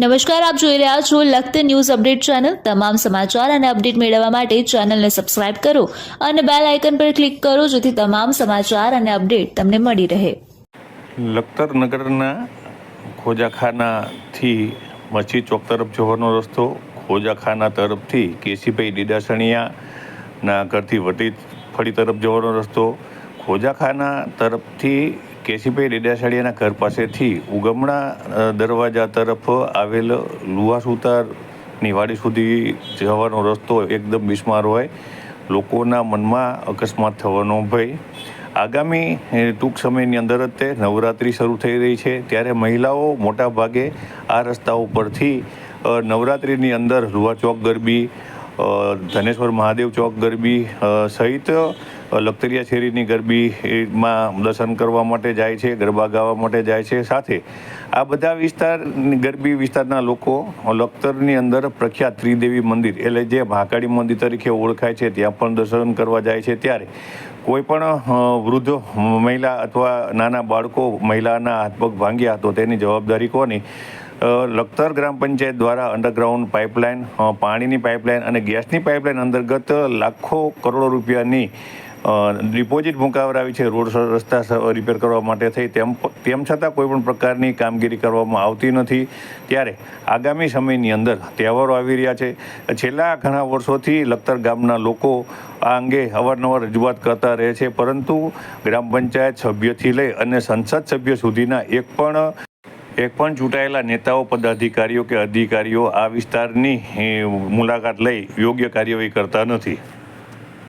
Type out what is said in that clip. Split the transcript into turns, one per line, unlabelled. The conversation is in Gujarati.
નમસ્કાર, આપ જોઈ રહ્યા છો લખત ન્યૂઝ અપડેટ ચેનલ. તમામ સમાચાર અને અપડેટ મેળવવા માટે ચેનલને સબસ્ક્રાઇબ કરો અને બેલ આઇકન પર ક્લિક કરો જેથી તમામ સમાચાર અને અપડેટ તમને મળી રહે.
લખતર નગરના ખોજાખાનાથી મચ્છી ચોક તરફ જવાનો રસ્તો, ખોજાખાના તરફથી કેસીભાઈ ડીડાસણિયાના ઘરથી વટી ફળી તરફ જવાનો રસ્તો, ખોજાખાના તરફથી કેસીભાઈ ડીડાસણિયાના ઘર પાસેથી ઉગમણા દરવાજા તરફ આવેલ લુવા સુતારની વાડી સુધી જવાનો રસ્તો એકદમ બિસ્માર હોય. લોકોના મનમાં અકસ્માત થવાનો ભય. આગામી ટૂંક સમયની અંદર જ તે નવરાત્રિ શરૂ થઈ રહી છે. ત્યારે મહિલાઓ મોટા ભાગે આ રસ્તા ઉપરથી નવરાત્રિની અંદર રૂવા ચોક ગરબી ધનેશ્વર મહાદેવ ચોક ગરબી સહિત લખતરિયા શેરીની ગરબીમાં દર્શન કરવા માટે જાય છે, ગરબા ગાવા માટે જાય છે. સાથે આ બધા વિસ્તાર ગરબી વિસ્તારના લોકો લખતરની અંદર પ્રખ્યાત ત્રિદેવી મંદિર એટલે જે મહાકાળી મંદિર તરીકે ઓળખાય છે, ત્યાં પણ દર્શન કરવા જાય છે. ત્યારે કોઈપણ વૃદ્ધ મહિલા અથવા નાના બાળકો મહિલાના હાથ પગ ભાંગ્યા તો તેની જવાબદારી કોની? લખતર ગ્રામ પંચાયત દ્વારા અંડરગ્રાઉન્ડ પાઇપલાઇન પાણીની પાઇપલાઇન અને ગેસની પાઇપલાઇન અંતર્ગત લાખો કરોડો રૂપિયાની ડિપોઝિટ મુકાવરાવી છે. રોડ રસ્તા રિપેર કરવા માટે થઈ તેમ તેમ છતાં કોઈપણ પ્રકારની કામગીરી કરવામાં આવતી નથી. ત્યારે આગામી સમયની અંદર તહેવારો આવી રહ્યા છે. છેલ્લા ઘણા વર્ષોથી લખતર ગામના લોકો આ અંગે અવારનવાર રજૂઆત કરતા રહે છે. પરંતુ ગ્રામ પંચાયત સભ્યથી લઈ અને સંસદ સભ્ય સુધીના એક પણ એક પણ ચૂંટાયેલા નેતાઓ, પદાધિકારીઓ કે અધિકારીઓ આ વિસ્તારની મુલાકાત લઈ યોગ્ય કાર્યવાહી કરતા નથી.